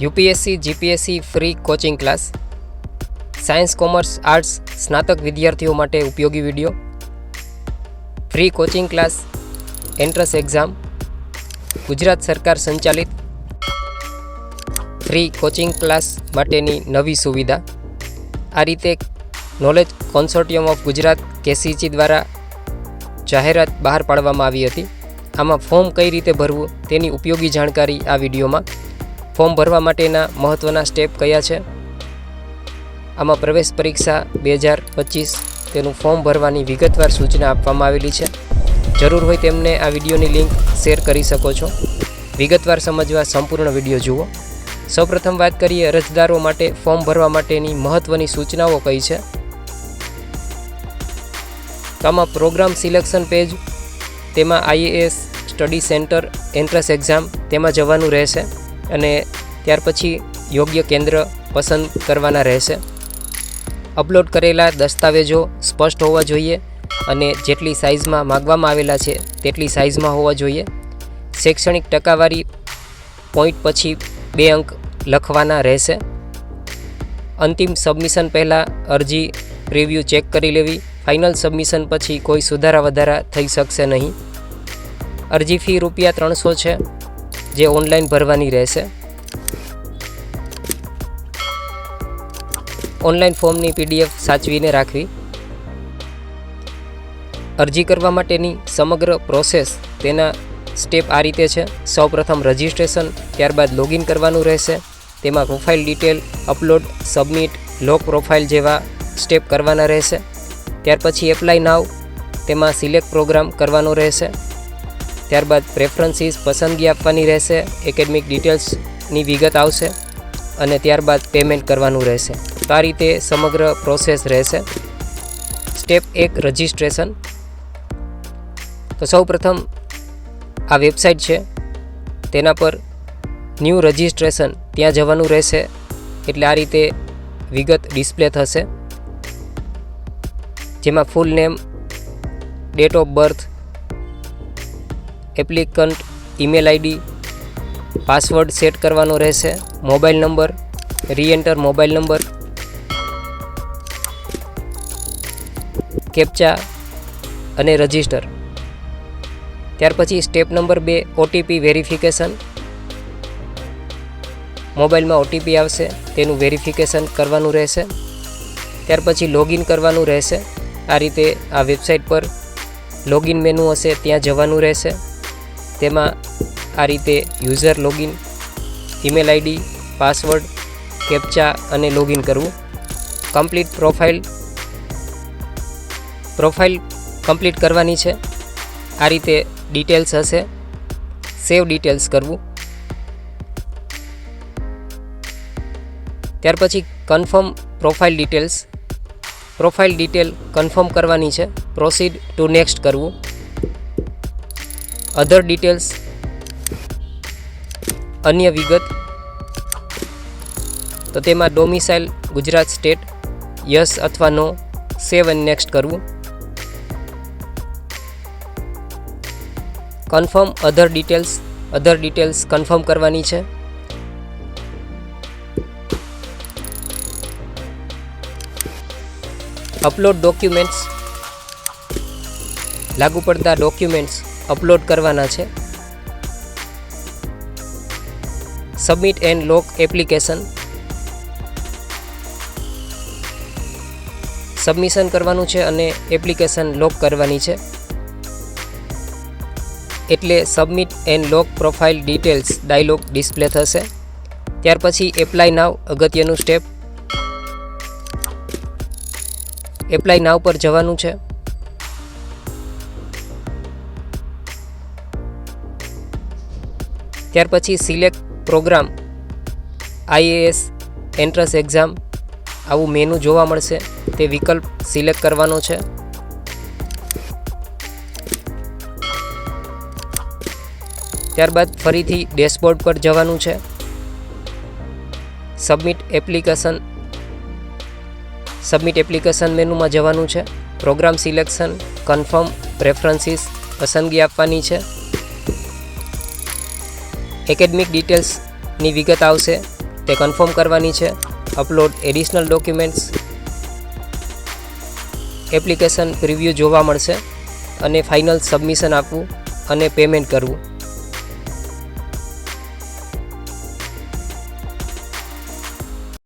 UPSC, GPSC free coaching class, science, commerce, arts, સ્નાતક વિદ્યાર્થીઓ માટે ઉપયોગી video, free coaching class, entrance exam, Gujarat સરકાર સંચાલિત, ફ્રી કોચિંગ ક્લાસ માટેની નવી સુવિધા. આ રીતે knowledge consortium of Gujarat KCG દ્વારા જાહેરાત બહાર પાડવામાં આવી હતી. આમાં ફોર્મ કઈ રીતે ભરવું તેની ઉપયોગી જાણકારી આ વિડીયોમાં ફોર્મ ભરવા માટેના મહત્ત્વના સ્ટેપ કયા છે? આમાં પ્રવેશ પરીક્ષા બે હજાર પચીસ તેનું ફોર્મ ભરવાની વિગતવાર સૂચના આપવામાં આવેલી છે. જરૂર હોય તેમને આ વિડીયોની લિંક શેર કરી શકો છો. વિગતવાર સમજવા સંપૂર્ણ વીડિયો જુઓ. સૌપ્રથમ વાત કરીએ અરજદારો માટે ફોર્મ ભરવા માટેની મહત્ત્વની સૂચનાઓ કઈ છે? આમાં પ્રોગ્રામ સિલેક્શન પેજ, તેમાં IAS study centre, entrance exam, તેમાં જવાનું રહેશે. અને ત્યાર પછી યોગ્ય કેન્દ્ર પસંદ કરવાના રહેશે. અપલોડ કરેલા દસ્તાવેજો સ્પષ્ટ હોવા જોઈએ અને જેટલી સાઇઝમાં માગવામાં આવેલા છે તેટલી સાઇઝમાં હોવા જોઈએ. શૈક્ષણિક ટકાવારી પોઈન્ટ પછી બે અંક લખવાના રહેશે. અંતિમ સબમિશન પહેલાં અરજી રિવ્યૂ ચેક કરી લેવી. ફાઇનલ સબમિશન પછી કોઈ સુધારા વધારા થઈ શકશે નહીં. અરજી ફી રૂપિયા ત્રણસો છે. જે ઓનલાઈન ભરવાની રહેશે. ઓનલાઈન ફોર્મની પીડીએફ સાચવીને રાખવી. અરજી કરવા માટેની સમગ્ર પ્રોસેસ તેના સ્ટેપ આ રીતે છે. સૌપ્રથમ રજિસ્ટ્રેશન, ત્યારબાદ લોગિન કરવાનું રહેશે. તેમાં profile detail, upload, submit, lock profile જેવા સ્ટેપ કરવાના રહેશે. ત્યાર પછી એપ્લાય નાવ તેમાં સિલેક્ટ પ્રોગ્રામ કરવાનો રહેશે. ત્યારબાદ પ્રેફરન્સીસ પસંદગી આપવાની રહેશે એકેડમિક ડિટેલ્સની વિગત આવશે અને ત્યારબાદ પેમેન્ટ કરવાનું રહેશે. તો આ રીતે સમગ્ર પ્રોસેસ રહેશે. સ્ટેપ એક રજિસ્ટ્રેશન તો સૌ પ્રથમ આ વેબસાઇટ છે. તેના પર ન્યૂ રજિસ્ટ્રેશન ત્યાં જવાનું રહેશે. એટલે આ રીતે વિગત ડિસ્પ્લે થશે. જેમાં full name date of birth applicant, email ID, password set કરવાનો રહેશે, mobile number, reenter mobile number, captcha અને રજિસ્ટર. ત્યાર પછી સ્ટેપ નંબર બે, ઓટીપી વેરિફિકેશન. મોબાઈલમાં ઓટીપી આવશે, તેનું વેરિફિકેશન કરવાનું રહેશે. ત્યાર પછી લોગિન કરવાનું રહેશે. આ રીતે આ વેબસાઇટ પર લોગિન મેનુ હશે, ત્યાં જવાનું રહેશે. તેમાં આ રીતે user login email ID password captcha અને લોગિન કરવું. કમ્પ્લીટ પ્રોફાઇલ પ્રોફાઇલ કમ્પ્લીટ કરવાની છે. આ રીતે ડિટેલ્સ હશે. સેવ ડિટેલ્સ કરવું. ત્યાર પછી confirm profile details profile detail confirm કરવાની છે. પ્રોસીડ ટુ નેક્સ્ટ કરવું. અધર ડિટેલ્સ અન્ય વિગત. તો તેમાં ડોમિસાઇલ ગુજરાત સ્ટેટ યસ અથવા નો સેવ એન્ડ નેક્સ્ટ કરવું. Confirm other details other details confirm કરવાની છે. અપલોડ ડોક્યુમેન્ટ્સ લાગુ પડતા ડોક્યુમેન્ટ્સ અપલોડ કરવાના છે. Submit and lock application submission કરવાનું છે અને એપ્લિકેશન લોક કરવાની છે. એટલે submit and lock profile details dialogue display થશે. ત્યાર પછી એપ્લાય નાવ અગત્યનું સ્ટેપ એપ્લાય નાવ પર જવાનું છે. ત્યાર પછી select programme, IAS entrance exam, આવું મેનુ જોવા મળશે. તે વિકલ્પ સિલેક્ટ કરવાનો છે. ત્યારબાદ ફરીથી ડેશબોર્ડ પર જવાનું છે. સબમિટ એપ્લિકેશન સબમિટ એપ્લિકેશન મેનુમાં જવાનું છે. પ્રોગ્રામ સિલેક્શન, કન્ફર્મ, પ્રેફરન્સીસ, પસંદગી આપવાની છે. એકેડમિક ડિટેલ્સની વિગત આવશે. તે કન્ફર્મ કરવાની છે. Upload additional documents application preview જોવા મળશે અને ફાઇનલ સબમિશન આપવું અને પેમેન્ટ કરવું.